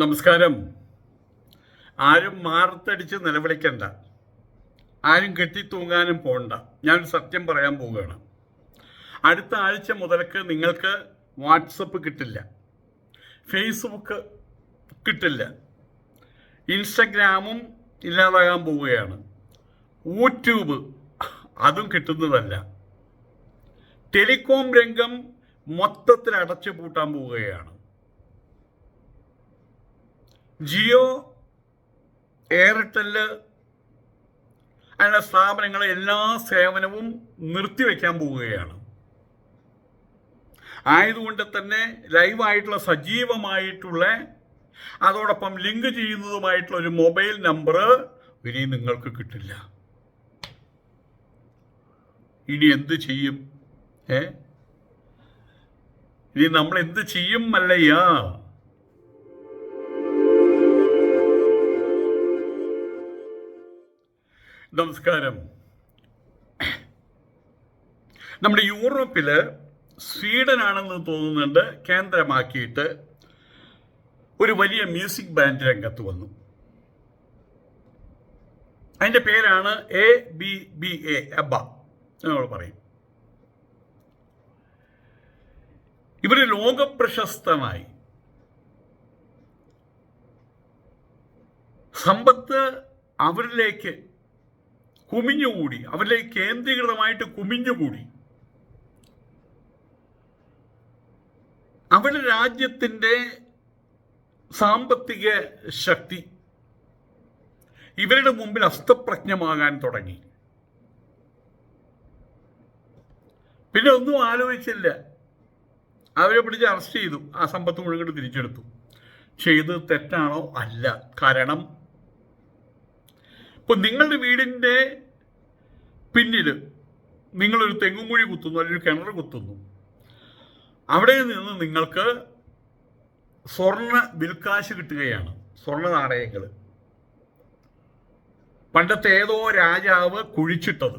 നമസ്കാരം. ആരും മാർത്തടിച്ച് നിലവിളിക്കണ്ട. ആരും കെട്ടിത്തൂങ്ങാനും പോണ്ട. ഞാൻ സത്യം പറയാൻ പോവുകയാണ്. അടുത്ത ആഴ്ച മുതൽക്ക് നിങ്ങൾക്ക് വാട്സപ്പ് കിട്ടില്ല. ഫേസ്ബുക്ക് കിട്ടില്ല. ഇൻസ്റ്റഗ്രാമും ഇല്ലാതാകാൻ പോവുകയാണ്. യൂട്യൂബ് അതും കിട്ടുന്നതല്ല. ടെലികോം രംഗം മൊത്തത്തിൽ അടച്ചു പൂട്ടാൻ പോവുകയാണ്. ജിയോ എയർടെൽ അങ്ങനെ സ്ഥാപനങ്ങൾ എല്ലാ സേവനവും നിർത്തിവെക്കാൻ പോവുകയാണ്. ആയതുകൊണ്ട് തന്നെ ലൈവായിട്ടുള്ള സജീവമായിട്ടുള്ള അതോടൊപ്പം ലിങ്ക് ചെയ്യുന്നതുമായിട്ടുള്ള ഒരു മൊബൈൽ നമ്പർ ഇനി നിങ്ങൾക്ക് കിട്ടില്ല. ഇനി എന്ത് ചെയ്യും? ഏ? ഇനി നമ്മൾ എന്ത് ചെയ്യും മല്ലയ്യാ? നമസ്കാരം. നമ്മുടെ യൂറോപ്പിൽ സ്വീഡനാണെന്ന് തോന്നുന്നുണ്ട് കേന്ദ്രമാക്കിയിട്ട് ഒരു വലിയ മ്യൂസിക് ബാൻഡ് രംഗത്ത് വന്നു. അതിന്റെ പേരാണ് എ ബി ബി എ എബ നമ്മൾ പറയും. ഇവർ ലോകപ്രശസ്തമായി. സമ്പത്ത് അവരിലേക്ക് കുമിഞ്ഞുകൂടി. അവരിലേക്ക് കേന്ദ്രീകൃതമായിട്ട് കുമിഞ്ഞുകൂടി. അവരുടെ രാജ്യത്തിന്റെ സാമ്പത്തിക ശക്തി ഇവരുടെ മുമ്പിൽ അസ്തപ്രജ്ഞമാകാൻ തുടങ്ങി. പിന്നെ ഒന്നും ആലോചിച്ചില്ല. അവരെ പിടിച്ച് അറസ്റ്റ് ചെയ്തു. ആ സമ്പത്ത് മുഴുവൻ തിരിച്ചെടുത്തു. ചെയ്ത് തെറ്റാണോ? അല്ല. കാരണം ഇപ്പൊ നിങ്ങളുടെ വീടിന്റെ പിന്നിൽ നിങ്ങളൊരു തെങ്ങുംകുഴി കുത്തുന്നു അല്ലെങ്കിൽ കിണർ കുത്തുന്നു. അവിടെ നിന്ന് നിങ്ങൾക്ക് സ്വർണ വിൽക്കാശ് കിട്ടുകയാണ് സ്വർണ നാണയങ്ങൾ പണ്ടത്തെ ഏതോ രാജാവ് കുഴിച്ചിട്ടത്.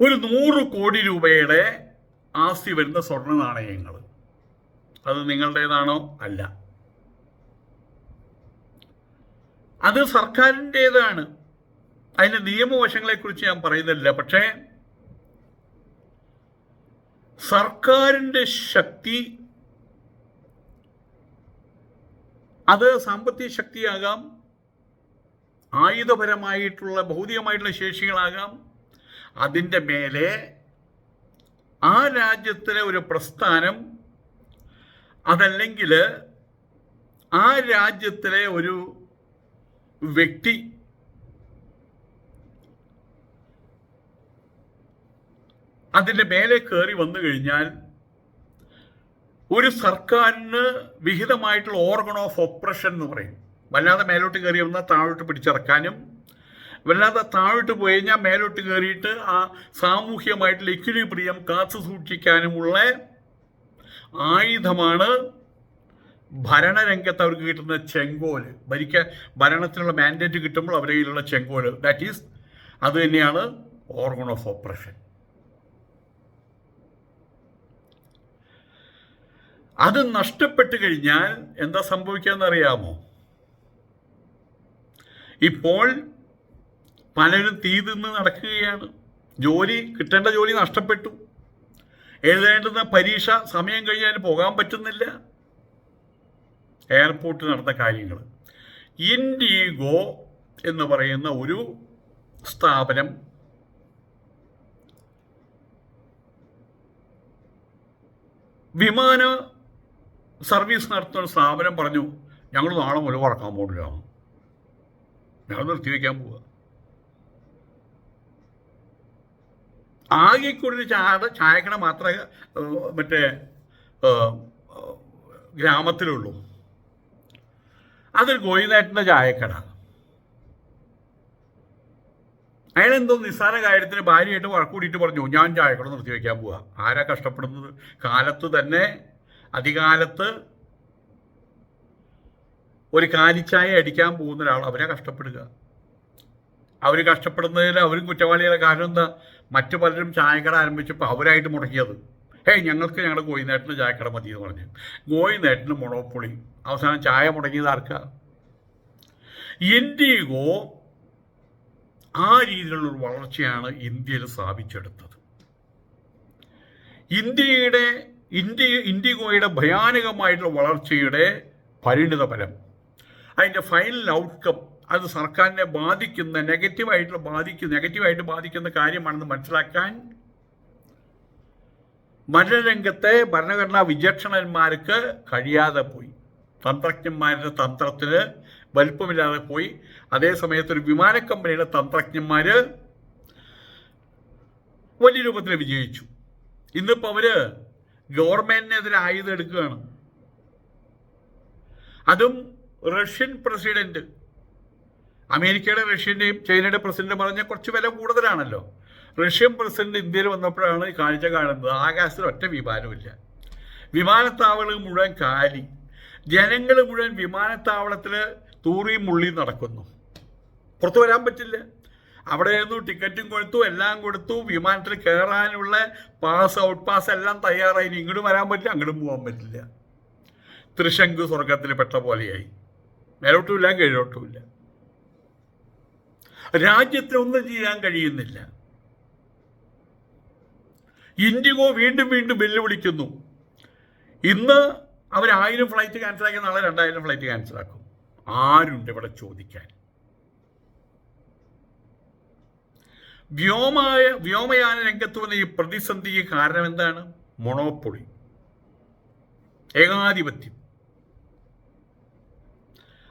ഒരു നൂറ് കോടി രൂപയുടെ ആസ്തി വരുന്ന സ്വർണ നാണയങ്ങൾ അത് നിങ്ങളുടേതാണോ? അല്ല. അത് സർക്കാരിന്റേതാണ്. അതിന്റെ നിയമവശങ്ങളെക്കുറിച്ച് ഞാൻ പറയുന്നില്ല. പക്ഷേ സർക്കാരിന്റെ ശക്തി അത് സാമ്പത്തിക ശക്തിയാകാം. ആയുധപരമായിട്ടുള്ള ഭൗതികമായിട്ടുള്ള ശേഷികളാകാം. അതിന്റെ മേലെ ആ രാജ്യത്തിലെ ഒരു പ്രസ്ഥാനം അതല്ലെങ്കിൽ ആ രാജ്യത്തിലെ ഒരു വ്യക്തി അതിന്റെ മേലെ കയറി വന്നു കഴിഞ്ഞാൽ ഒരു സർക്കാരിന് വിഹിതമായിട്ടുള്ള ഓർഗൺ ഓഫ് ഓപ്പറേഷൻ എന്ന് പറയും. വല്ലാതെ മേലോട്ട് കയറി വന്നാൽ താഴോട്ട് പിടിച്ചിറക്കാനും വല്ലാതെ താഴോട്ട് പോയി കഴിഞ്ഞാൽ മേലോട്ട് കയറിയിട്ട് ആ സാമൂഹ്യമായിട്ടുള്ള ഇക്വിലിബ്രിയം കാത്തു സൂക്ഷിക്കാനുമുള്ള ആയുധമാണ് ഭരണരംഗത്ത് അവർക്ക് കിട്ടുന്ന ചെങ്കോൽ. ഭരിക്ക ഭരണത്തിനുള്ള മാൻഡേറ്റ് കിട്ടുമ്പോൾ അവരുടെ കയ്യിലുള്ള ചെങ്കോൽ. ദാറ്റ് ഈസ് അത് തന്നെയാണ് ഓർഗൺ ഓഫ് ഓപ്പറേഷൻ അത് നഷ്ടപ്പെട്ട് കഴിഞ്ഞാൽ എന്താ സംഭവിക്കാന്നറിയാമോ ഇപ്പോൾ പലരും തീ തിന്ന് നടക്കുകയാണ്. ജോലി കിട്ടേണ്ട ജോലി നഷ്ടപ്പെട്ടു. എഴുതേണ്ടുന്ന പരീക്ഷ സമയം കഴിഞ്ഞാൽ പോകാൻ പറ്റുന്നില്ല. എയർപോർട്ടിൽ നടന്ന കാര്യങ്ങൾ. ഇൻഡിഗോ എന്ന് പറയുന്ന ഒരു സ്ഥാപനം വിമാന സർവീസ് നടത്തുന്ന സ്ഥാപനം പറഞ്ഞു ഞങ്ങൾ നാളെ മുതൽ വറക്കാൻ പോകില്ല ഞങ്ങൾ നിർത്തിവെക്കാൻ പോവുക ആകെ കൂടി ചായ ചായക്കട മാത്രമേ മറ്റേ ഗ്രാമത്തിലുള്ളൂ. അതൊരു ഗോയിനാട്ടിന്റെ ചായക്കട അയാൾ എന്തോ നിസ്സാര കാര്യത്തിന് ഭാര്യയായിട്ട് വഴക്കൂടിയിട്ട് പറഞ്ഞു ഞാൻ ചായക്കട നിർത്തി വയ്ക്കാൻ പോവാ. ആരാ കഷ്ടപ്പെടുന്നത്? കാലത്ത് തന്നെ അധികാലത്ത് ഒരു കാലിച്ചായ അടിക്കാൻ പോകുന്ന ഒരാൾ അവരെ കഷ്ടപ്പെടുക. അവർ കഷ്ടപ്പെടുന്നതിൽ അവരും കുറ്റവാളികളെ കാരണം എന്താ? മറ്റു പലരും ചായക്കട ആരംഭിച്ചപ്പോൾ അവരായിട്ട് മുടക്കിയത്. ഹേയ് ഞങ്ങൾക്ക് ഞങ്ങളുടെ കോയിനേട്ടിന് ചായക്കട മതി എന്ന് പറഞ്ഞു. കോയിനേട്ടിന് മൊണോപ്പൊളി. അവസാനം ചായ മുടങ്ങിയത് ആർക്കാ? ഇൻഡിഗോ ആ രീതിയിലുള്ള ഒരു വളർച്ചയാണ് ഇന്ത്യയിൽ സ്ഥാപിച്ചെടുത്തത്. ഇന്ത്യയുടെ ഇന്ത്യ ഇൻഡിഗോയുടെ ഭയാനകമായിട്ടുള്ള വളർച്ചയുടെ പരിണിത ഫലം. അതിന്റെ ഫൈനൽ ഔട്ട്കം അത് സർക്കാരിനെ ബാധിക്കുന്ന നെഗറ്റീവായിട്ടുള്ള ബാധിക്കുന്ന നെഗറ്റീവായിട്ട് ബാധിക്കുന്ന കാര്യമാണെന്ന് മനസ്സിലാക്കാൻ ഭരണരംഗത്തെ ഭരണഘടനാ വിചക്ഷണന്മാർക്ക് കഴിയാതെ പോയി. തന്ത്രജ്ഞന്മാരുടെ തന്ത്രത്തിന് വലിപ്പമില്ലാതെ പോയി. അതേസമയത്ത് ഒരു വിമാന കമ്പനിയുടെ തന്ത്രജ്ഞന്മാർ വലിയ രൂപത്തിൽ വിജയിച്ചു. ഇന്നിപ്പോൾ അവർ ഗവൺമെന്റിനെതിരെ ആയുധം എടുക്കുകയാണ്. അതും റഷ്യൻ പ്രസിഡന്റ്. അമേരിക്കയുടെ റഷ്യന്റെയും ചൈനയുടെ പ്രസിഡന്റ് പറഞ്ഞ കുറച്ച് വില കൂടുതലാണല്ലോ. റഷ്യൻ പ്രസിഡന്റ് ഇന്ത്യയിൽ വന്നപ്പോഴാണ് ഈ കാഴ്ച കാണുന്നത്. ആകാശത്തിൽ ഒറ്റ വിമാനമില്ല വിമാനത്താവളം മുഴുവൻ കാലി. ജനങ്ങൾ മുഴുവൻ വിമാനത്താവളത്തിൽ തൂറി മുള്ളി നടക്കുന്നു. പുറത്തു വരാൻ പറ്റില്ല. അവിടെ നിന്ന് ടിക്കറ്റും കൊടുത്തു എല്ലാം കൊടുത്തു. വിമാനത്തിൽ കയറാനുള്ള പാസ് ഔട്ട് പാസ് എല്ലാം തയ്യാറായി. ഇങ്ങോട്ടും വരാൻ പറ്റില്ല അങ്ങോട്ടും പോകാൻ പറ്റില്ല. തൃശങ്ക് സ്വർഗത്തിൽ പെട്ട പോലെയായി. മേലോട്ടുമില്ല കീഴോട്ടുമില്ല. രാജ്യത്തിനൊന്നും ചെയ്യാൻ കഴിയുന്നില്ല. ഇൻഡിഗോ വീണ്ടും വീണ്ടും വെല്ലുവിളിക്കുന്നു. ഇന്ന് അവർ ആയിരം ഫ്ലൈറ്റ് ക്യാൻസൽ ആക്കി നാളെ രണ്ടായിരം ഫ്ലൈറ്റ് ക്യാൻസൽ ആക്കും. ആരുണ്ട് ഇവിടെ ചോദിക്കാൻ? വ്യോമായ വ്യോമയാന രംഗത്ത് വന്ന ഈ പ്രതിസന്ധിക്ക് കാരണം എന്താണ്? മൊണോപ്പൊളി ഏകാധിപത്യം.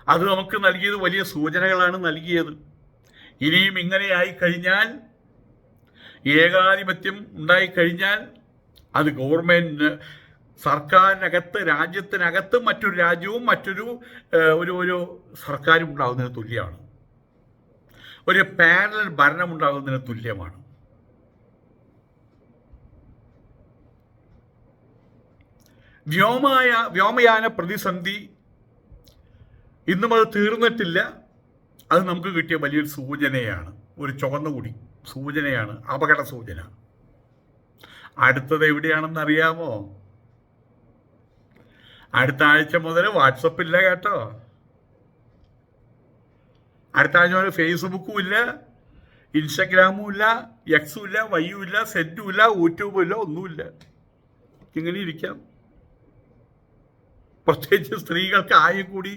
അത് നമുക്ക് നൽകിയത് വലിയ സൂചനകളാണ് നൽകിയത്. ഇനിയും ഇങ്ങനെയായി കഴിഞ്ഞാൽ ഏകാധിപത്യം ഉണ്ടായിക്കഴിഞ്ഞാൽ അത് ഗവൺമെന്റിന് സർക്കാരിനകത്ത് രാജ്യത്തിനകത്ത് മറ്റൊരു രാജ്യവും മറ്റൊരു ഒരു ഒരു സർക്കാരും ഉണ്ടാകുന്നതിന് തുല്യമാണ്. ഒരു പാരലൽ ഭരണം ഉണ്ടാകുന്നതിന് തുല്യമാണ്. വ്യോമായ വ്യോമയാന പ്രതിസന്ധി ഇന്നും അത് തീർന്നിട്ടില്ല. അത് നമുക്ക് കിട്ടിയ വലിയൊരു സൂചനയാണ്. ഒരു ചുവന്ന സൂചനയാണ് അപകട സൂചന അടുത്തത് എവിടെയാണെന്ന് അറിയാമോ അടുത്ത ആഴ്ച മുതൽ വാട്സപ്പ് ഇല്ല കേട്ടോ. അടുത്ത ആഴ്ച മുതൽ ഫേസ്ബുക്കും ഇല്ല ഇൻസ്റ്റഗ്രാമും ഇല്ല എക്സും ഇല്ല വൈയും ഇല്ല സെറ്റും ഇല്ല യൂട്യൂബും ഇല്ല ഒന്നുമില്ല ഇങ്ങനെ ഇരിക്കാം. പ്രത്യേകിച്ച് സ്ത്രീകൾക്ക് ആയി കൂടി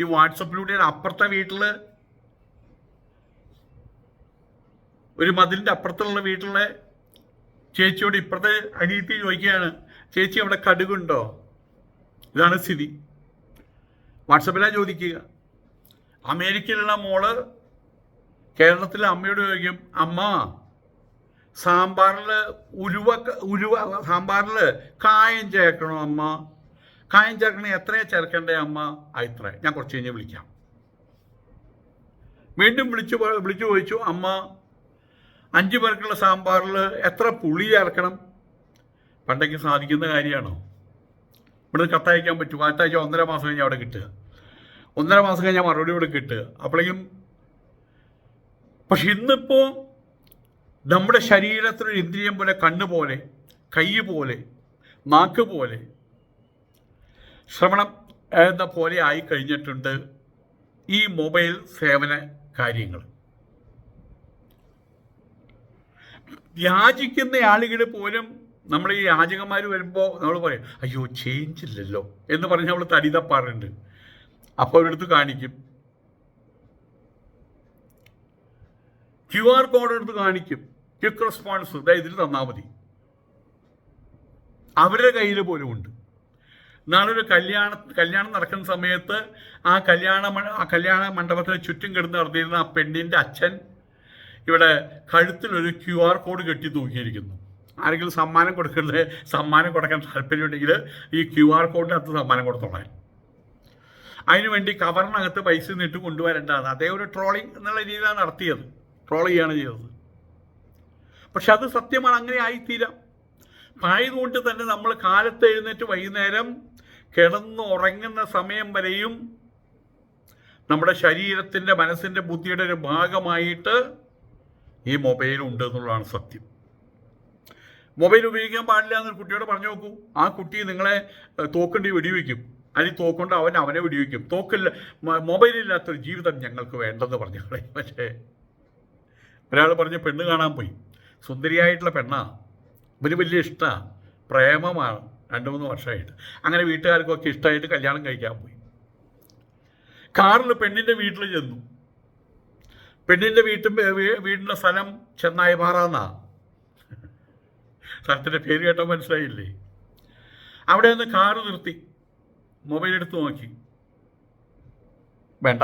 ഈ വാട്സപ്പിലൂടെയാണ് അപ്പുറത്തെ വീട്ടിൽ ഒരു മതിലിന്റെ അപ്പുറത്തുള്ള വീട്ടിലെ ചേച്ചിയോട് ഇപ്പുറത്തെ അനിയത്തി ചോദിക്കുകയാണ് ചേച്ചി അവിടെ കടുകുണ്ടോ? ഇതാണ് സ്ഥിതി. വാട്സപ്പിലാണ് ചോദിക്കുക. അമേരിക്കയിലുള്ള മോൾ കേരളത്തിലെ അമ്മയോട് ചോദിക്കും അമ്മ സാമ്പാറിൽ ഉരുവ ഉരുവ സാമ്പാറിൽ കായം ചേർക്കണോ അമ്മ? കായം ചേർക്കണേ എത്രയാ ചേർക്കണ്ടേ അമ്മ? ആ ഇത്ര ഞാൻ കുറച്ച് കഴിഞ്ഞ് വിളിക്കാം. വീണ്ടും വിളിച്ചു വിളിച്ചു ചോദിച്ചു അമ്മ അഞ്ച് പേർക്കുള്ള സാമ്പാറിൽ എത്ര പുളി ചേർക്കണം പണ്ടൊക്കെ സാധിക്കുന്ന കാര്യമാണോ? ഇവിടെ കത്തയക്കാൻ പറ്റും. അടുത്താഴ്ച ഒന്നര മാസം കഴിഞ്ഞാൽ അവിടെ കിട്ടുക. ഒന്നര മാസം കഴിഞ്ഞാൽ മറുപടി ഇവിടെ കിട്ടുക. അപ്പോഴേക്കും പക്ഷെ ഇന്നിപ്പോൾ നമ്മുടെ ശരീരത്തിനൊരു ഇന്ദ്രിയം പോലെ കണ്ണ് പോലെ കൈ പോലെ നാക്ക് പോലെ ശ്രവണം എന്ന പോലെ ആയി കഴിഞ്ഞിട്ടുണ്ട് ഈ മൊബൈൽ സേവന കാര്യങ്ങൾ യാചിക്കുന്ന ആളുകൾ പോലും നമ്മൾ ഈ യാചകന്മാർ വരുമ്പോൾ നമ്മൾ പറയും അയ്യോ ചേഞ്ച് ഇല്ലല്ലോ എന്ന് പറഞ്ഞ് നമ്മൾ തടി തപ്പാറുണ്ട്. അപ്പോൾ അവരെടുത്ത് കാണിക്കും. ക്യു ആർ കോഡ് എടുത്ത് കാണിക്കും. Quick response. ഇതാ ഇതിൽ തന്നാൽ മതി. അവരുടെ കയ്യിൽ പോലും ഉണ്ട്. നാളെ ഒരു കല്യാണ കല്യാണം നടക്കുന്ന സമയത്ത് ആ കല്യാണ ആ കല്യാണ മണ്ഡപത്തിന് ചുറ്റും കിടന്ന് നടത്തിയിരുന്ന ആ പെണ്ണിന്റെ അച്ഛൻ ഇവിടെ കഴുത്തിലൊരു ക്യു ആർ കോഡ് കെട്ടി തൂക്കിയിരിക്കുന്നു ആരെങ്കിലും സമ്മാനം കൊടുക്കരുത് സമ്മാനം കൊടുക്കാൻ താല്പര്യമുണ്ടെങ്കിൽ ഈ ക്യു ആർ കോഡിനകത്ത് സമ്മാനം കൊടുത്തോളാൻ അതിനുവേണ്ടി കവറിനകത്ത് പൈസ നിട്ട് കൊണ്ടുവരേണ്ടതാണ്. അതേ ഒരു ട്രോളിങ് എന്നുള്ള രീതിയിലാണ് നടത്തിയത്. ട്രോൾ ചെയ്യാണ് ചെയ്തത്. പക്ഷെ അത് സത്യമാണ് അങ്ങനെ ആയിത്തീരാം. ആയതുകൊണ്ട് തന്നെ നമ്മൾ കാലത്ത് എഴുന്നേറ്റ് വൈകുന്നേരം കിടന്ന് ഉറങ്ങുന്ന സമയം വരെയും നമ്മുടെ ശരീരത്തിന്റെ മനസ്സിന്റെ ബുദ്ധിയുടെ ഒരു ഭാഗമായിട്ട് ഈ മൊബൈൽ ഉണ്ട് എന്നുള്ളതാണ് സത്യം. മൊബൈൽ ഉപയോഗിക്കാൻ പാടില്ല എന്ന് കുട്ടിയോട് പറഞ്ഞു നോക്കൂ. ആ കുട്ടി നിങ്ങളെ തോക്കണ്ടി വെടിവെക്കും. അല്ലെങ്കിൽ തോക്കൊണ്ട് അവൻ അവനെ വെടിവെക്കും. തോക്കില്ല മൊബൈലില്ലാത്തൊരു ജീവിതം ഞങ്ങൾക്ക് വേണ്ടെന്ന് പറഞ്ഞു കളയും. പക്ഷേ ഒരാൾ പറഞ്ഞ് പെണ്ണ് കാണാൻ പോയി. സുന്ദരിയായിട്ടുള്ള പെണ്ണാ. ഇവന് വലിയ ഇഷ്ടമാണ് പ്രേമമാണ് രണ്ട് മൂന്ന് വർഷമായിട്ട്. അങ്ങനെ വീട്ടുകാർക്കൊക്കെ ഇഷ്ടമായിട്ട് കല്യാണം കഴിക്കാൻ പോയി. കാറിൽ പെണ്ണിന്റെ വീട്ടിൽ ചെന്നു. പെണ്ണിന്റെ വീട്ടും വീടിന്റെ സ്ഥലം ചെന്നായി മാറാന്നാ. സ്ഥലത്തിന്റെ പേര് കേട്ടോ മനസ്സിലായില്ലേ? അവിടെ നിന്ന് കാറ് നിർത്തി. മൊബൈൽ എടുത്ത് നോക്കി. വേണ്ട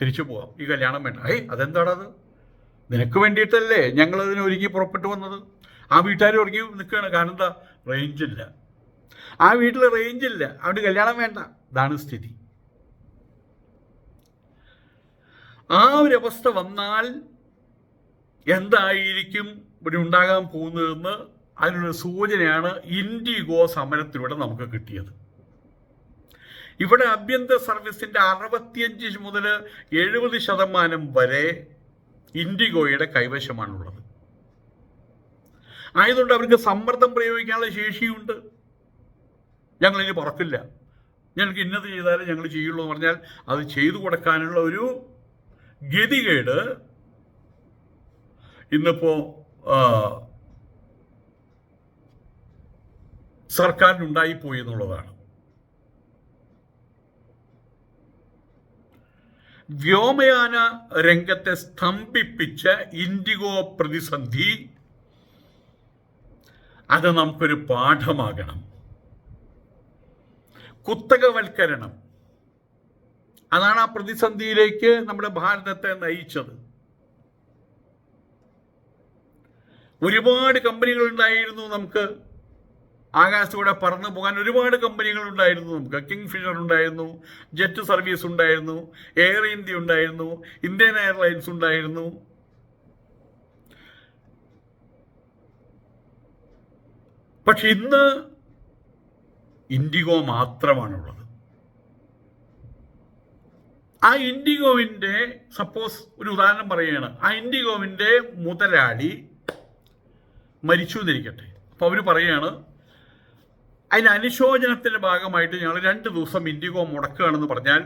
തിരിച്ചു പോവാം. ഈ കല്യാണം വേണ്ട. ഏയ് അതെന്താണ് അത്? നിനക്ക് വേണ്ടിയിട്ടല്ലേ ഞങ്ങളതിന് ഒരുങ്ങി പുറപ്പെട്ടു വന്നത്? ആ വീട്ടുകാർ ഒരുങ്ങി നിൽക്കുകയാണ്. കാരണം എന്താ? റേഞ്ചില്ല. ആ വീട്ടിൽ റേഞ്ചില്ല. അവിടെ കല്യാണം വേണ്ട. ഇതാണ് സ്ഥിതി. ആ ഒരു അവസ്ഥ വന്നാൽ എന്തായിരിക്കും ഇവിടെ ഉണ്ടാകാൻ പോകുന്നതെന്ന് അതിനുള്ള സൂചനയാണ് ഇൻഡിഗോ സമരത്തിലൂടെ നമുക്ക് കിട്ടിയത്. ഇവിടെ ആഭ്യന്തര സർവീസിന്റെ അറുപത്തിയഞ്ച് മുതൽ എഴുപത് ശതമാനം വരെ ഇൻഡിഗോയുടെ കൈവശമാണുള്ളത്. ആയതുകൊണ്ട് അവർക്ക് സമ്മർദ്ദം പ്രയോഗിക്കാനുള്ള ശേഷിയുണ്ട്. ഞങ്ങളിനി പറക്കില്ല. ഞങ്ങൾക്ക് ഇന്നത് ചെയ്താലേ ഞങ്ങൾ ചെയ്യുള്ളൂ എന്ന് പറഞ്ഞാൽ അത് ചെയ്തു കൊടുക്കാനുള്ള ഒരു ഗതികേട് ഇന്നിപ്പോ സർക്കാരിനുണ്ടായിപ്പോയി എന്നുള്ളതാണ്. വ്യോമയാന രംഗത്തെ സ്തംഭിപ്പിച്ച ഇൻഡിഗോ പ്രതിസന്ധി അത് നമുക്കൊരു പാഠമാകണം. കുത്തകവൽക്കരണം. അതാണ് ആ പ്രതിസന്ധിയിലേക്ക് നമ്മുടെ ഭാരതത്തെ നയിച്ചത്. ഒരുപാട് കമ്പനികൾ ഉണ്ടായിരുന്നു നമുക്ക് ആകാശത്തൂടെ പറന്നു പോകാൻ ഒരുപാട് കമ്പനികൾ ഉണ്ടായിരുന്നു നമുക്ക്. കിങ് ഫിഷർ ഉണ്ടായിരുന്നു ജെറ്റ് സർവീസ് ഉണ്ടായിരുന്നു എയർ ഇന്ത്യ ഉണ്ടായിരുന്നു ഇന്ത്യൻ എയർലൈൻസ് ഉണ്ടായിരുന്നു. പക്ഷെ ഇന്ന് ഇൻഡിഗോ മാത്രമാണുള്ളത്. ആ ഇൻഡിഗോവിന്റെ സപ്പോസ് ഒരു ഉദാഹരണം പറയുകയാണ്. ആ ഇൻഡിഗോവിന്റെ മുതലാളി മരിച്ചു എന്നിരിക്കട്ടെ. അപ്പോൾ അവർ പറയുകയാണ് അതിന് അനുശോചനത്തിന്റെ ഭാഗമായിട്ട് ഞങ്ങൾ രണ്ട് ദിവസം ഇൻഡിഗോ മുടക്കുകയാണെന്ന് പറഞ്ഞാൽ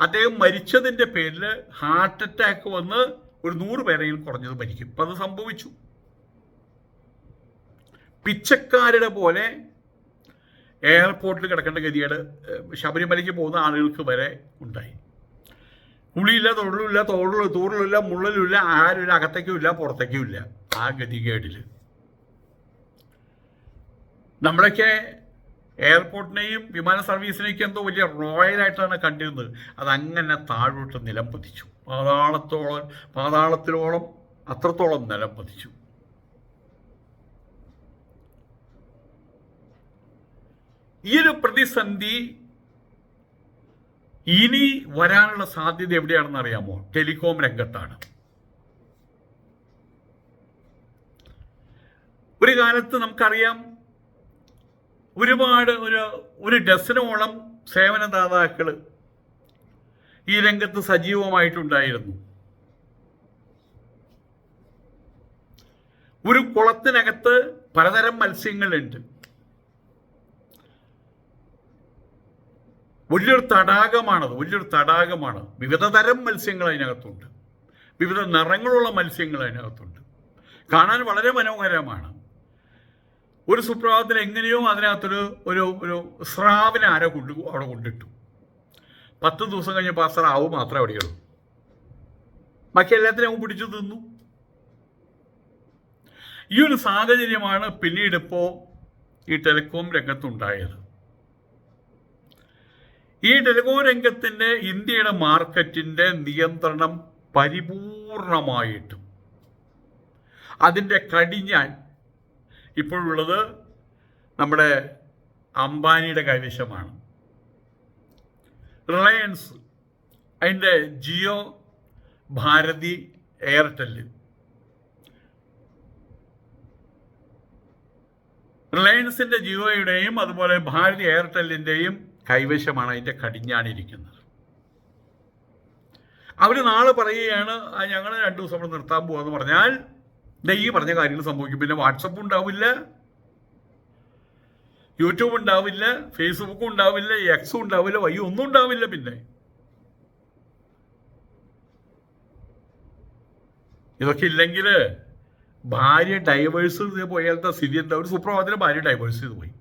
അദ്ദേഹം മരിച്ചതിന്റെ പേരിൽ ഹാർട്ട് അറ്റാക്ക് വന്ന് ഒരു നൂറ് പേരെങ്കിലും കുറഞ്ഞത് മരിക്കും. അപ്പം അത് സംഭവിച്ചു. പിച്ചക്കാരുടെ പോലെ എയർപോർട്ടിൽ കിടക്കേണ്ട ഏഹ്, ശബരിമലയ്ക്ക് പോകുന്ന ആളുകൾക്ക് വരെ ഉണ്ടായി. കുളിയില്ല തൊഴിലുമില്ല തോടില്ല തൂറിലില്ല മുള്ളലുമില്ല ആരുമില്ല അകത്തേക്കും ഇല്ല പുറത്തേക്കും ഇല്ല ആ ഗതികേടിൽ നമ്മളൊക്കെ എയർപോർട്ടിനെയും വിമാന സർവീസിനെയൊക്കെ എന്തോ വലിയ റോയലായിട്ടാണ് കണ്ടിരുന്നത്. അതങ്ങനെ താഴോട്ട് നിലം പതിച്ചു പാതാളത്തോളം പാതാളത്തിലോളം അത്രത്തോളം നിലം പതിച്ചു ഈ ഒരു പ്രതിസന്ധി ഇനി വരാനുള്ള സാധ്യത എവിടെയാണെന്ന് അറിയാമോ? ടെലികോം രംഗത്താണ്. ഒരു കാലത്ത് നമുക്കറിയാം ഒരുപാട് ഒരു ഒരു ഡസനോളം സേവനദാതാക്കൾ ഈ രംഗത്ത് സജീവമായിട്ടുണ്ടായിരുന്നു. ഒരു കുളത്തിനകത്ത് പലതരം മത്സ്യങ്ങളുണ്ട്. വലിയൊരു തടാകമാണത് വലിയൊരു തടാകമാണ്. വിവിധ തരം മത്സ്യങ്ങൾ അതിനകത്തുണ്ട്. വിവിധ നിറങ്ങളുള്ള മത്സ്യങ്ങൾ അതിനകത്തുണ്ട്. കാണാൻ വളരെ മനോഹരമാണ്. ഒരു സുപ്രഭാതത്തിൽ എങ്ങനെയോ അതിനകത്തൊരു ഒരു ഒരു സ്രാവിനെ ആരോ കൊണ്ട് അവിടെ കൊണ്ടിട്ടു. പത്ത് ദിവസം കഴിഞ്ഞപ്പോൾ ആ സ്രാവ് മാത്രമേ അവിടെയുള്ളൂ ബാക്കി എല്ലാത്തിനും അവൻ പിടിച്ചു തിന്നു. ഈ ഒരു സാഹചര്യമാണ് പിന്നീട് ഇപ്പോൾ ഈ ടെലികോം രംഗത്തുണ്ടായത്. ഈ ടെലികോ രംഗത്തിന്റെ ഇന്ത്യയുടെ മാർക്കറ്റിന്റെ നിയന്ത്രണം പരിപൂർണമായിട്ടും. അതിന്റെ കടിഞ്ഞാൻ ഇപ്പോഴുള്ളത് നമ്മുടെ അംബാനിയുടെ കൈവശമാണ്. റിലയൻസ് അതിന്റെ ജിയോ ഭാരതി എയർടെൽ. റിലയൻസിന്റെ ജിയോയുടെയും അതുപോലെ ഭാരതി എയർടെല്ലിന്റെയും കൈവശമാണ് അതിന്റെ കടിഞ്ഞാണിരിക്കുന്നത്. അവർ നാളെ പറയുകയാണ് ഞങ്ങൾ രണ്ടു ദിവസം ഇവിടെ നിർത്താൻ പോകാന്ന് പറഞ്ഞാൽ ഈ പറഞ്ഞ കാര്യങ്ങൾ സംഭവിക്കും. പിന്നെ വാട്സപ്പ് ഉണ്ടാവില്ല യൂട്യൂബ് ഉണ്ടാവില്ല ഫേസ്ബുക്കും ഉണ്ടാവില്ല എക്സും ഉണ്ടാവില്ല വൈ ഒന്നും ഉണ്ടാവില്ല പിന്നെ. ഇതൊക്കെ ഇല്ലെങ്കിൽ ഭാര്യ ഡൈവേഴ്സ് പോയാലത്തെ സ്ഥിതി എന്താ? ഒരു സുപ്രഭാതത്തിൽ ഭാര്യ ഡൈവേഴ്സ് ചെയ്ത് പോയി.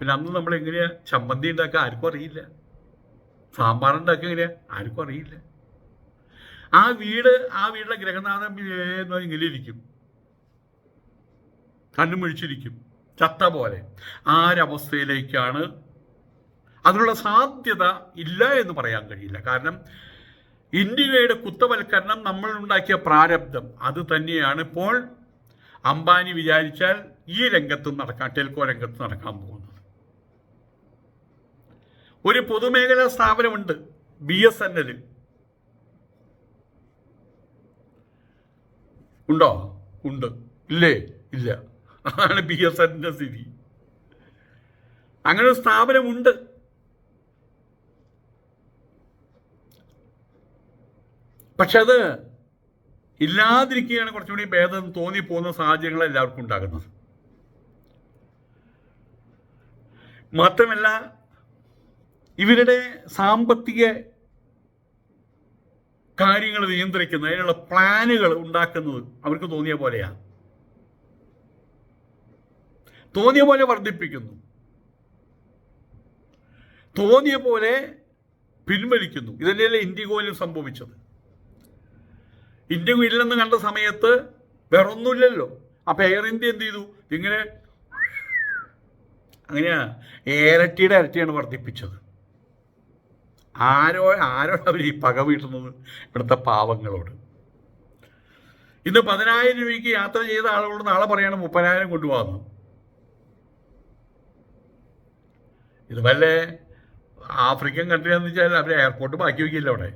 പിന്നെ അന്ന് നമ്മൾ എങ്ങനെയാ ചമ്മന്തി ഉണ്ടാക്കുക ആർക്കും അറിയില്ല. സാമ്പാർ ഉണ്ടാക്കുക എങ്ങനെയാ? ആർക്കും അറിയില്ല. ആ വീട് ആ വീട്ടിലെ ഗ്രഹനാഥം ഇങ്ങനെ ഇരിക്കും. കണ്ണും മിഴിച്ചിരിക്കും ചത്ത പോലെ. ആ ഒരവസ്ഥയിലേക്കാണ് അതിനുള്ള സാധ്യത ഇല്ല എന്ന് പറയാൻ കഴിയില്ല. കാരണം ഇന്ത്യയുടെ കുത്തവൽക്കരണം നമ്മൾ ഉണ്ടാക്കിയ പ്രാരബ്ധം അത് തന്നെയാണ് ഇപ്പോൾ അംബാനി വിചാരിച്ചാൽ ഈ രംഗത്തും നടക്കാൻ ടെൽക്കോ രംഗത്ത് നടക്കാൻ പോകുന്നത്. ഒരു പൊതുമേഖലാ സ്ഥാപനമുണ്ട് ബി എസ് എൻ എല്ലിൽ ഉണ്ടോ? ഉണ്ട്. ഇല്ലേ? ഇല്ല. അതാണ് ബി എസ് എന്റെ സ്ഥിതി. അങ്ങനെ സ്ഥാപനമുണ്ട്. പക്ഷെ അത് ഇല്ലാതിരിക്കുകയാണ് കുറച്ചുകൂടി ഭേദം തോന്നിപ്പോകുന്ന സാഹചര്യങ്ങൾ എല്ലാവർക്കും ഉണ്ടാകുന്നത്. മാത്രമല്ല ഇവരുടെ സാമ്പത്തിക കാര്യങ്ങൾ നിയന്ത്രിക്കുന്നത് അതിനുള്ള പ്ലാനുകൾ ഉണ്ടാക്കുന്നത് അവർക്ക് തോന്നിയ പോലെയാണ്. തോന്നിയ പോലെ വർദ്ധിപ്പിക്കുന്നു. തോന്നിയ പോലെ പിൻവലിക്കുന്നു. ഇതന്നെയല്ലേ ഇൻഡിഗോയിലും സംഭവിച്ചത്. ഇൻഡിഗോ ഇല്ലെന്ന് കണ്ട സമയത്ത് വേറൊന്നുമില്ലല്ലോ. അപ്പൊ എയർ ഇന്ത്യ എന്ത് ചെയ്തു? ഇങ്ങനെ അങ്ങനെയാ. ഏരട്ടിയുടെ ഇരട്ടിയാണ് വർദ്ധിപ്പിച്ചത്. ആരോ ആരോട് അവർ ഈ പക വീട്ടുന്നത്? ഇവിടുത്തെ പാവങ്ങളോട്. ഇന്ന് പതിനായിരം രൂപയ്ക്ക് യാത്ര ചെയ്ത ആളുകളോട് നാളെ പറയാണ് മുപ്പതിനായിരം കൊണ്ടുപോകുന്നു. ഇത് വല്ല ആഫ്രിക്കൻ കൺട്രി എന്ന് വെച്ചാൽ അവർ എയർപോർട്ട് ബാക്കി വയ്ക്കില്ല അവിടെ.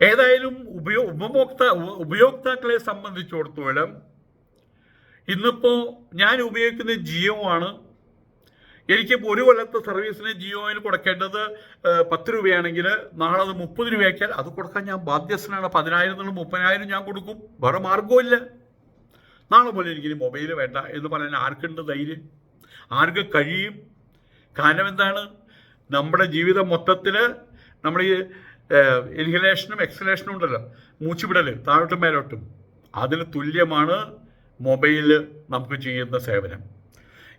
ഏതായാലും ഉപയോ ഉപഭോക്ത ഉപയോക്താക്കളെ സംബന്ധിച്ചിടത്തോളം ഇന്നിപ്പോ ഞാൻ ഉപയോഗിക്കുന്ന ജിയോ ആണ് എനിക്ക് ഒരു കൊല്ലത്തെ സർവീസിന് ജിയോയിൽ കൊടുക്കേണ്ടത് പത്ത് രൂപയാണെങ്കിൽ നാളെ അത് മുപ്പത് രൂപയാക്കിയാൽ അത് കൊടുക്കാൻ ഞാൻ ബാധ്യസ്ഥനാണ്. പതിനായിരം എന്നുള്ള മുപ്പതിനായിരം ഞാൻ കൊടുക്കും. വേറെ മാർഗമില്ല നാളെ പോലെ എനിക്ക് മൊബൈൽ വേണ്ട എന്ന് പറയാൻ ആർക്കുണ്ട് ധൈര്യം? ആർക്ക് കഴിയും? കാരണം എന്താണ്? നമ്മുടെ ജീവിതം മൊത്തത്തിൽ നമ്മൾ ഈ ഇൻഹലേഷനും എക്സലേഷനും ഉണ്ടല്ലോ. മൂച്ചുവിടൽ താഴോട്ടും മേലോട്ടും. അതിന് തുല്യമാണ് മൊബൈൽ നമുക്ക് ചെയ്യുന്ന സേവനം.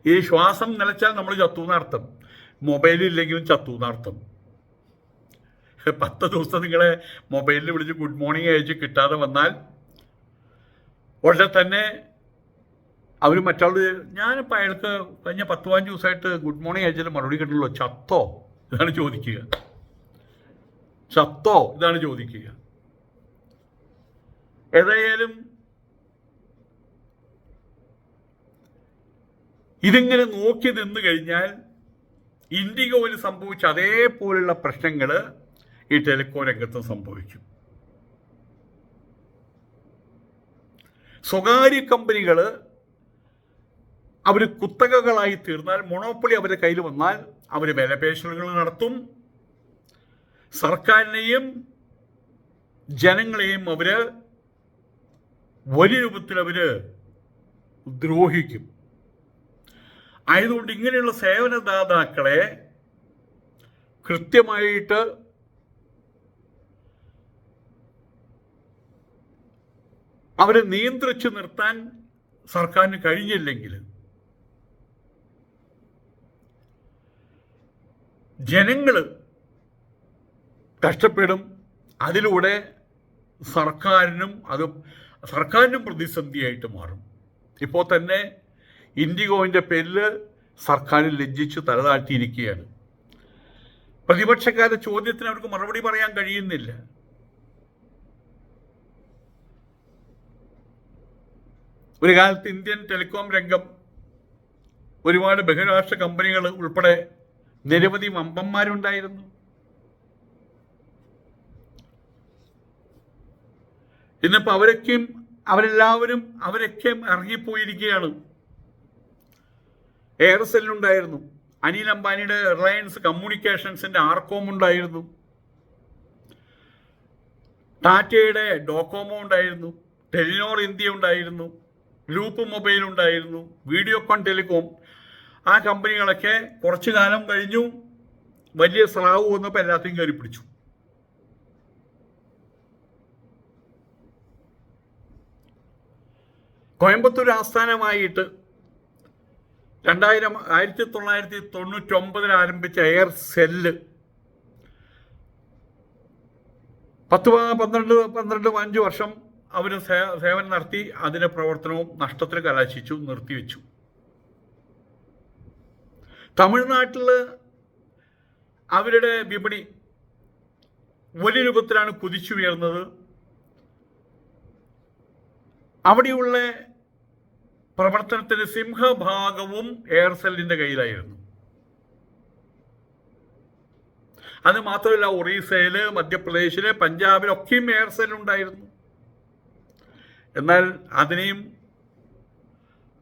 ഈ ശ്വാസം നിലച്ചാൽ നമ്മൾ ചത്തു എന്നർത്ഥം മൊബൈൽ ഇല്ലെങ്കിലും ചത്തു എന്നർത്ഥം പത്ത് ദിവസം നിങ്ങളെ മൊബൈലിൽ വിളിച്ച് ഗുഡ് മോർണിംഗ് അയച്ച് കിട്ടാതെ വന്നാൽ ഉടനെ തന്നെ അവർ മറ്റാൾ ഞാനിപ്പോൾ അയാൾക്ക് കഴിഞ്ഞ പത്ത് പതിനഞ്ച് ദിവസമായിട്ട് ഗുഡ് മോർണിംഗ് അയച്ചാൽ മറുപടി കിട്ടുള്ളൂ ചത്തോ? ഇതാണ് ചോദിക്കുക. ചത്തോ? ഇതാണ് ചോദിക്കുക. ഏതായാലും ഇതിങ്ങനെ നോക്കി നിന്ന് കഴിഞ്ഞാൽ ഇൻഡിഗോയിൽ സംഭവിച്ച അതേപോലുള്ള പ്രശ്നങ്ങൾ ഈ ടെലികോ രംഗത്തും സംഭവിക്കും. സ്വകാര്യ കമ്പനികൾ അവർ കുത്തകകളായി തീർന്നാൽ മൊണോപ്പൊളി അവരുടെ കയ്യിൽ വന്നാൽ അവർ വിലപേശലുകൾ നടത്തും. സർക്കാരിനെയും ജനങ്ങളെയും അവർ വലിയ രൂപത്തിൽ അവർ ദ്രോഹിക്കും. ആയതുകൊണ്ട് ഇങ്ങനെയുള്ള സേവനദാതാക്കളെ കൃത്യമായിട്ട് അവരെ നിയന്ത്രിച്ചു നിർത്താൻ സർക്കാരിന് കഴിഞ്ഞില്ലെങ്കിൽ ജനങ്ങൾ കഷ്ടപ്പെടും. അതിലൂടെ സർക്കാരിനും അത് സർക്കാരിനും പ്രതിസന്ധിയായിട്ട് മാറും. ഇപ്പോൾ തന്നെ ഇൻഡിഗോവിന്റെ പേരിൽ സർക്കാർ ലജ്ജിച്ച് തലതാഴ്ത്തിയിരിക്കുകയാണ്. പ്രതിപക്ഷക്കാരുടെ ചോദ്യത്തിന് അവർക്ക് മറുപടി പറയാൻ കഴിയുന്നില്ല. ഒരു കാലത്ത് ഇന്ത്യൻ ടെലികോം രംഗം ഒരുപാട് ബഹുരാഷ്ട്ര കമ്പനികൾ ഉൾപ്പെടെ നിരവധി വമ്പന്മാരുണ്ടായിരുന്നു. ഇന്നിപ്പോൾ അവരൊക്കെയും അവരെല്ലാവരും അവരൊക്കെയും ഇറങ്ങിപ്പോയിരിക്കുകയാണ്. എയർസെല്ലുണ്ടായിരുന്നു അനിൽ അംബാനിയുടെ റിലയൻസ് കമ്മ്യൂണിക്കേഷൻസിന്റെ ആർക്കോം ഉണ്ടായിരുന്നു ടാറ്റയുടെ ഡോക്കോമോ ഉണ്ടായിരുന്നു. ടെലിനോർ ഇന്ത്യ ഉണ്ടായിരുന്നു. ഗ്രൂപ്പ് മൊബൈൽ ഉണ്ടായിരുന്നു. Videocon telecom. ആ കമ്പനികളൊക്കെ കുറച്ചു കാലം കഴിഞ്ഞു. വലിയ സ്രാവ് വന്നപ്പോൾ എല്ലാத்தைയും കയറി പിടിച്ചു. കോയമ്പത്തൂർ ആസ്ഥാനമായിട്ട് രണ്ടായിരം ആയിരത്തി തൊള്ളായിരത്തി തൊണ്ണൂറ്റൊമ്പതിൽ ആരംഭിച്ച എയർ സെല്ല്. പത്ത് പന്ത്രണ്ട് പന്ത്രണ്ട് അഞ്ച് വർഷം അവർ സേവനം നടത്തി അതിന്റെ പ്രവർത്തനവും നഷ്ടത്തിൽ കലാശിച്ചു നിർത്തിവെച്ചു. തമിഴ്നാട്ടിൽ അവരുടെ വിപണി വലിയ രൂപത്തിലാണ് കുതിച്ചുയർന്നത്. അവിടെയുള്ള പ്രവർത്തനത്തിന്റെ സിംഹഭാഗവും എയർസെല്ലിന്റെ കയ്യിലായിരുന്നു. അത് മാത്രമല്ല ഒറീസയിൽ മധ്യപ്രദേശിൽ പഞ്ചാബിലൊക്കെയും എയർസെൽ ഉണ്ടായിരുന്നു. എന്നാൽ അതിനെയും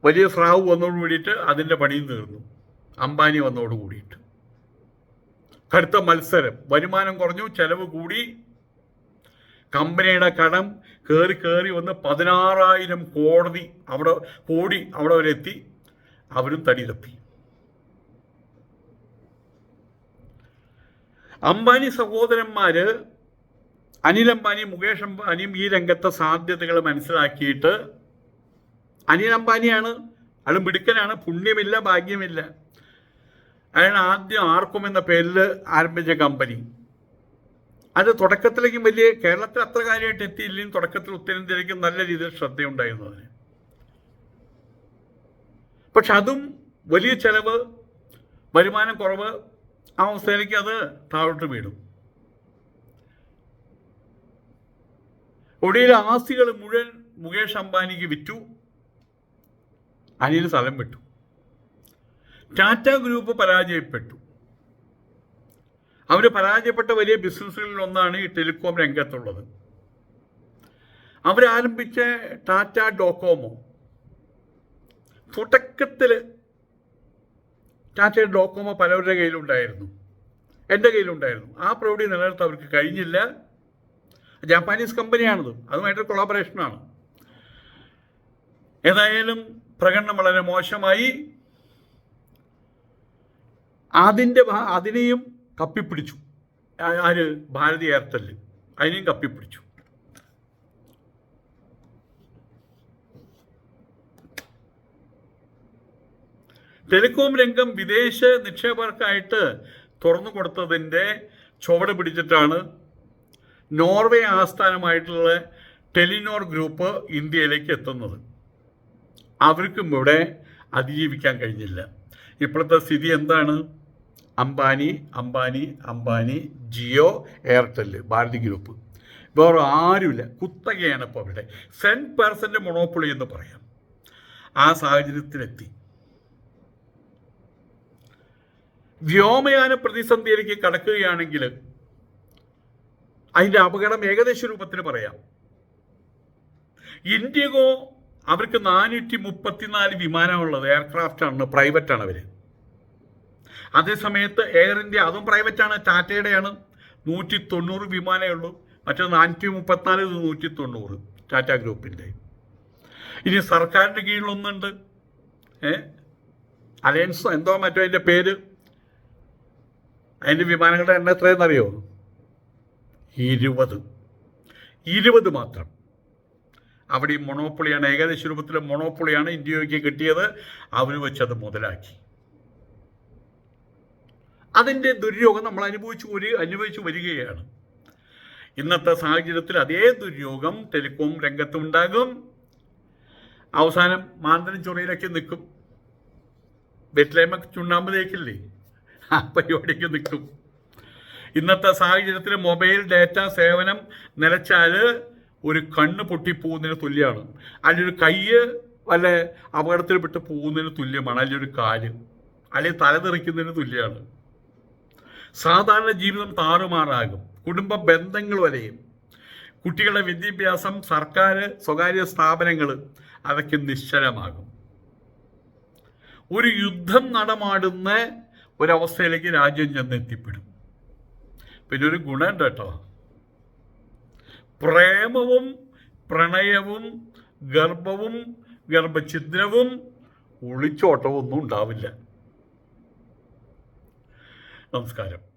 വലിയ സ്രാവ് വന്നോട് കൂടിയിട്ട് അതിന്റെ പണിയും തീർന്നു. അംബാനി വന്നോട് കൂടിയിട്ട്. കടുത്ത മത്സരം. വരുമാനം കുറഞ്ഞു ചെലവ് കൂടി. കമ്പനിയുടെ കടം കയറി കയറി വന്ന് പതിനാറായിരം കോടതി അവിടെ കോടി അവിടെ വരെ എത്തി. അവരും തടി തപ്പി അംബാനി സഹോദരന്മാര് അനിൽ അംബാനിയും മുകേഷ് അംബാനിയും ഈ രംഗത്തെ സാധ്യതകൾ മനസ്സിലാക്കിയിട്ട് അനിൽ അംബാനിയാണ് അയാൾ മിടുക്കനാണ് പുണ്യമില്ല ഭാഗ്യമില്ല. അയാൾ ആദ്യം ആർക്കും എന്ന പേരിൽ ആരംഭിച്ച കമ്പനി അത് തുടക്കത്തിലേക്കും വലിയ കേരളത്തിൽ അത്ര കാര്യമായിട്ട് എത്തിയില്ലെങ്കിലും തുടക്കത്തിൽ ഉത്തരേന്ത്യയിലേക്കും നല്ല രീതിയിൽ ശ്രദ്ധയുണ്ടായിരുന്നു അതിന്. പക്ഷെ അതും വലിയ ചെലവ് വരുമാനം കുറവ് ആ അവസ്ഥയിലേക്ക് അത് താഴോട്ട് വീണു ഒടുവിൽ ആസ്തികൾ മുഴുവൻ മുകേഷ് അംബാനിക്ക് വിറ്റു. അനിൽ സ്ഥലം വിട്ടു. ടാറ്റ ഗ്രൂപ്പ് പരാജയപ്പെട്ടു. അവർ പരാജയപ്പെട്ട വലിയ ബിസിനസ്സുകളിൽ ഒന്നാണ് ഈ ടെലികോം രംഗത്തുള്ളത്. അവരാരംഭിച്ച ടാറ്റ ഡോക്കോമോ തുടക്കത്തിൽ ടാറ്റ ഡോകോമോ പലവരുടെ കയ്യിലുണ്ടായിരുന്നു. എന്റെ കയ്യിലുണ്ടായിരുന്നു. ആ പ്രൗഢി നിലനിർത്താൻ അവർക്ക് കഴിഞ്ഞില്ല. ജാപ്പാനീസ് കമ്പനിയാണത്. അതുമായിട്ട് കൊളാബറേഷനാണ് ഏതായാലും പ്രകടനം വളരെ മോശമായി. അതിന്റെ അതിനെയും കപ്പിപ്പിടിച്ചു. ആര്? ഭാരതി എയർത്തൽ അതിനെയും കപ്പിപ്പിടിച്ചു. ടെലികോം രംഗം വിദേശ നിക്ഷേപകർക്കായിട്ട് തുറന്നു കൊടുത്തതിന്റെ ചുവട് പിടിച്ചിട്ടാണ് നോർവേ ആസ്ഥാനമായിട്ടുള്ള ടെലിനോർ ഗ്രൂപ്പ് ഇന്ത്യയിലേക്ക് എത്തുന്നത്. അവർക്കും ഇവിടെ അതിജീവിക്കാൻ കഴിഞ്ഞില്ല. ഇപ്പോഴത്തെ സ്ഥിതി എന്താണ്? അംബാനി അംബാനി അംബാനി ജിയോ എയർടെൽ ഭാരതി ഗ്രൂപ്പ്. വേറെ ആരുമില്ല. കുത്തകയാണ് ഇപ്പോൾ അവിടെ. സെൻ പേഴ്സന്റെ മൊണോപ്പൊളി എന്ന് പറയാം. ആ സാഹചര്യത്തിലെത്തി. വ്യോമയാന പ്രതിസന്ധിയിലേക്ക് കടക്കുകയാണെങ്കിൽ അതിന്റെ അപകടം ഏകദേശ രൂപത്തിൽ പറയാം. ഇൻഡിഗോ അവർക്ക് നാനൂറ്റി മുപ്പത്തിനാല് വിമാനമുള്ളത് എയർക്രാഫ്റ്റ് ആണ് പ്രൈവറ്റ് ആണ് അവർ അതേസമയത്ത് എയർ ഇന്ത്യ അതും പ്രൈവറ്റ് ആണ് ടാറ്റയുടെയാണ് നൂറ്റി തൊണ്ണൂറ് വിമാനമേ ഉള്ളൂ. മറ്റേ നാനൂറ്റി മുപ്പത്തിനാല് നൂറ്റി തൊണ്ണൂറ് ടാറ്റ ഗ്രൂപ്പിന്റെ ഇനി സർക്കാരിന്റെ കീഴിലൊന്നുണ്ട്. ഏ? അലയൻസോ എന്തോ മറ്റോ അതിന്റെ പേര്? അതിന്റെ വിമാനങ്ങളുടെ എണ്ണം എത്രയെന്നറിയോ? ഇരുപത്. ഇരുപത് മാത്രം. അവിടെ ഈ മൊണോപ്പൊളിയാണ് ഏകദേശ രൂപത്തിലെ മൊണോപ്പൊളിയാണ് ഇന്ത്യയ്ക്ക് കിട്ടിയത്. അവർ വെച്ചത് മുതലാക്കി. അതിന്റെ ദുര്യോഗം നമ്മൾ അനുഭവിച്ചു ഒരു അനുഭവിച്ചു വരികയാണ്. ഇന്നത്തെ സാഹചര്യത്തിൽ അതേ ദുര്യോഗം ടെലികോം രംഗത്തുണ്ടാകും അവസാനം മാന്തനം ചുണയിലൊക്കെ നിൽക്കും. വെറ്റിലേമ ചുണ്ണാമ്പ് തേക്കില്ലേ ആ പരിപാടിക്ക് നിൽക്കും. ഇന്നത്തെ സാഹചര്യത്തിൽ മൊബൈൽ ഡാറ്റ സേവനം നിലച്ചാൽ ഒരു കണ്ണ് പൊട്ടിപ്പോകുന്നതിന് തുല്യമാണ്. അല്ലെങ്കിൽ ഒരു കയ്യ് വല്ല അപകടത്തിൽപ്പെട്ട് പോകുന്നതിന് തുല്യമാണ്. അല്ലെങ്കിൽ ഒരു കാൽ. അല്ലെങ്കിൽ തലതെറിക്കുന്നതിന് തുല്യമാണ്. സാധാരണ ജീവിതം താറുമാറാകും. കുടുംബ ബന്ധങ്ങൾ വരെയും. കുട്ടികളുടെ വിദ്യാഭ്യാസം സർക്കാർ സ്വകാര്യ സ്ഥാപനങ്ങൾ അതൊക്കെ നിശ്ചലമാകും. ഒരു യുദ്ധം നടമാടുന്ന ഒരവസ്ഥയിലേക്ക് രാജ്യം ചെന്നെത്തിപ്പെടും. പിന്നെ ഒരു ഗുണമുണ്ട് കേട്ടോ. പ്രേമവും പ്രണയവും ഗർഭവും ഗർഭഛിദ്രവും ഒളിച്ചോട്ടവും ഒന്നും ഉണ്ടാവില്ല. നമസ്കാരം.